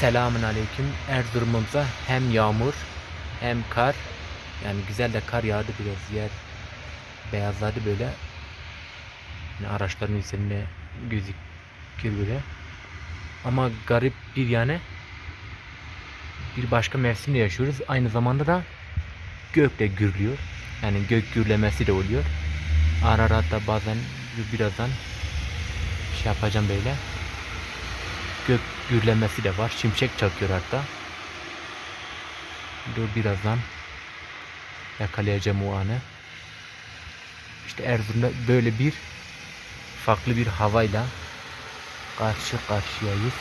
Selamun Aleyküm. Erzurum'umuza hem yağmur hem kar yani güzel de kar yağdı biraz yer beyazladı böyle. Yani araçların üzerine gözüküyor böyle. Ama garip bir yani bir başka mevsimde yaşıyoruz. Aynı zamanda da gök de gürlüyor. Yani gök gürlemesi de oluyor. Ara ara hatta bazen birazdan şey yapacağım böyle gök gürlemesi de var. Şimşek çakıyor hatta. Dur birazdan yakalayacağım o anı. İşte Erzurum'da böyle bir farklı bir havayla karşı karşıyayız.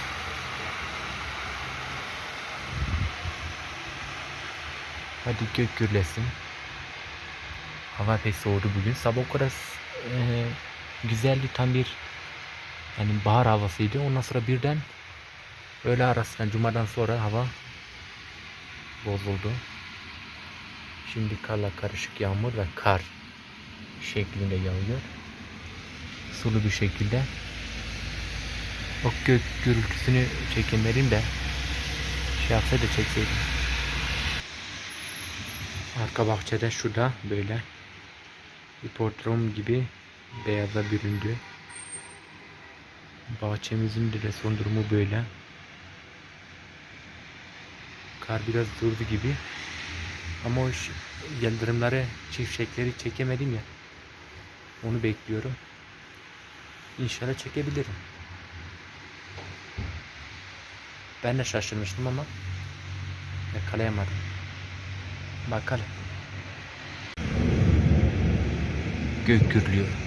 Hadi gök gürlesin. Hava pek soğudu bugün. Sabah o kadar e, güzeldi tam bir yani bahar havasıydı. Ondan sonra birden öğle arasından cumadan sonra hava bozuldu. Şimdi karla karışık yağmur ve kar şeklinde yağıyor. Sulu bir şekilde. O gök gürültüsünü çekemedim de şey yapsaydı çekseydim. Arka bahçede şurada böyle hipodrom gibi beyaza büründü. Bahçemizin de son durumu böyle. Kar biraz durdu gibi. Ama o yıldırımları, çiftçekleri çekemedim ya. Onu bekliyorum. İnşallah çekebilirim. Ben de şaşırmıştım ama yakalayamadım. Bakalım. Gök gürlüyor.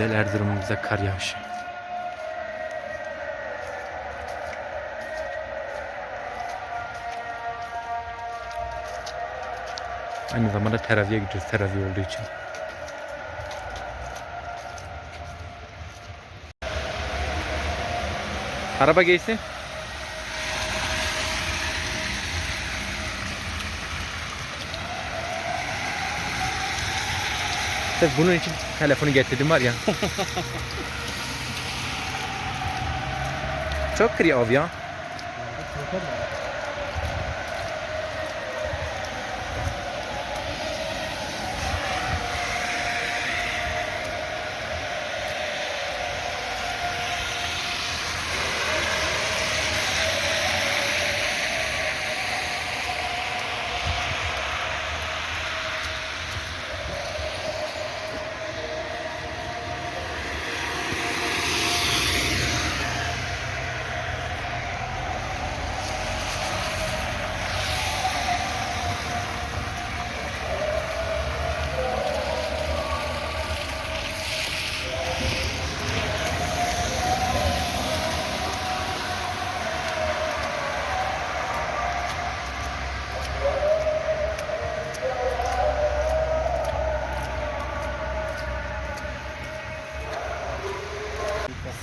Erzurum'umuza kar yağışı. Aynı zamanda teraziye gidiyoruz terazi olduğu için. Araba geçsin. Sırf bunun için telefonu getirdim var ya. Çok kreatif ya.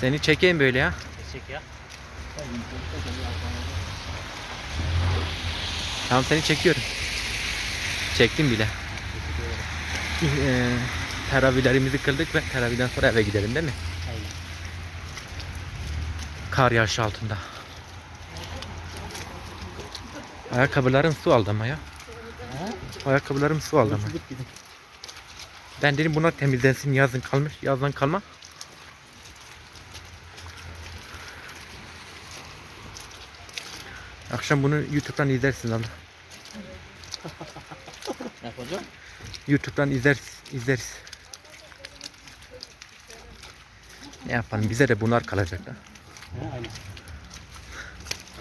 Seni çekeyim böyle ya. Çek ya. Tamam seni çekiyorum. Çektim bile. Ee, teravihlerimizi kıldık ve teravihden sonra eve gidelim değil mi? Aynen. Kar yağışı altında. Ayakkabılarım su aldı ama ya. Ha? Ayakkabılarım su aldı ama. Ben dedim bunlar temizlensin yazın kalmış. Yazdan kalma. Akşam bunu YouTube'dan izlersin abla. Ne yapacağım? YouTube'dan izleriz, izleriz. Ne yapalım bize de bunlar kalacak da. Ha, aynen.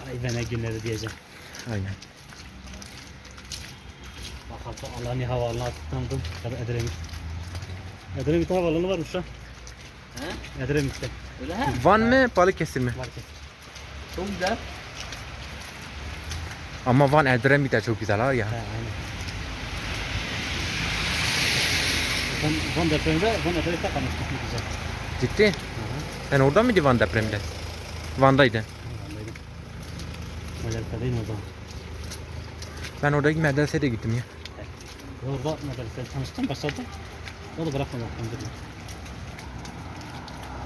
Ay be ne günleri diyeceğim. Aynen. Bak hatta Alanya Havaalanı'na tıklandım. Ya da Edremit. Edremit Havaalanı varmış ha. He? Edremit'te. Öyle he? Van mı Balıkesir mi? Market. Çok güzel. Ama Van Edremit de çok güzel ha ya. He aynen. Van, Van depreminde Van Edremit'te kalmıştık güzel. Ciddi. Hı hı. Sen orada mıydı Van depreminde? Van'daydın. Vallahi. Medresedeyim o zaman. Ben oradaki medreseye de gittim ya. Orada medresede tanıştım başladım. O da bırakmadı.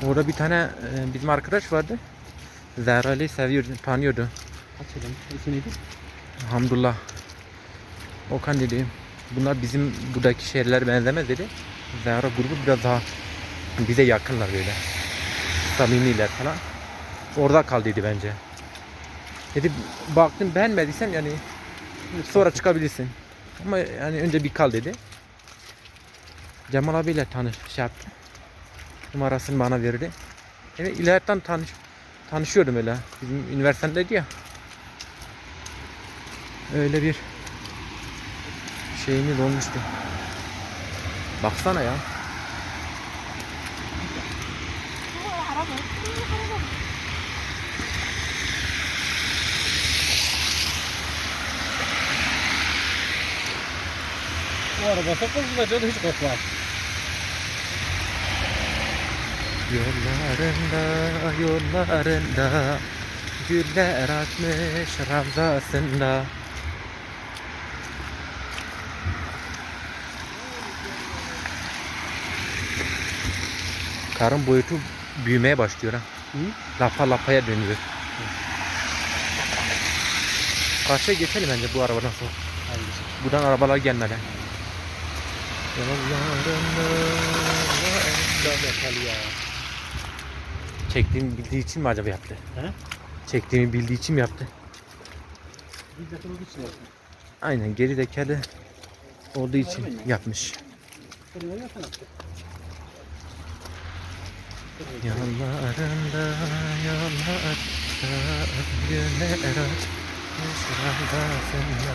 Orada bir tane e, bizim arkadaş vardı. Zehra'yı seviyordu, tanıyordu. Kaç yılın? İsmi neydi? Hamdullah. Okan dedi. Bunlar bizim buradaki şehirlere benzemez dedi. Zehra grubu biraz daha bize yakınlar böyle. Samimiler falan. Orada kal dedi bence. Dedi baktım beğenmediysen yani sonra çıkabilirsin. Ama yani önce bir kal dedi. Cemal abiyle tanış şey yaptı. Numarasını bana verdi. Evet ileriden tanış tanışıyordum öyle. Bizim üniversitedeydi ya. Öyle bir şeyimiz olmuştu. Baksana ya. Bu araba hızlı canı hiç korkmaz. Yollarında, yollarında Güller atmış ravzasında Karın boyutu büyümeye başlıyor ha. Hı? Lapa lapaya dönüyor. Karşıya geçelim bence bu arabadan sonra. Hadi. Buradan arabalar gelmeden. Çektiğimi bildiği için mi acaba yaptı? He? Çektiğimi bildiği için mi yaptı? Aynen geri zekalı olduğu için yapmış. Yapsana? Yollarında yollarda güller açmış ravzasında.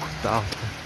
Kutlu altı.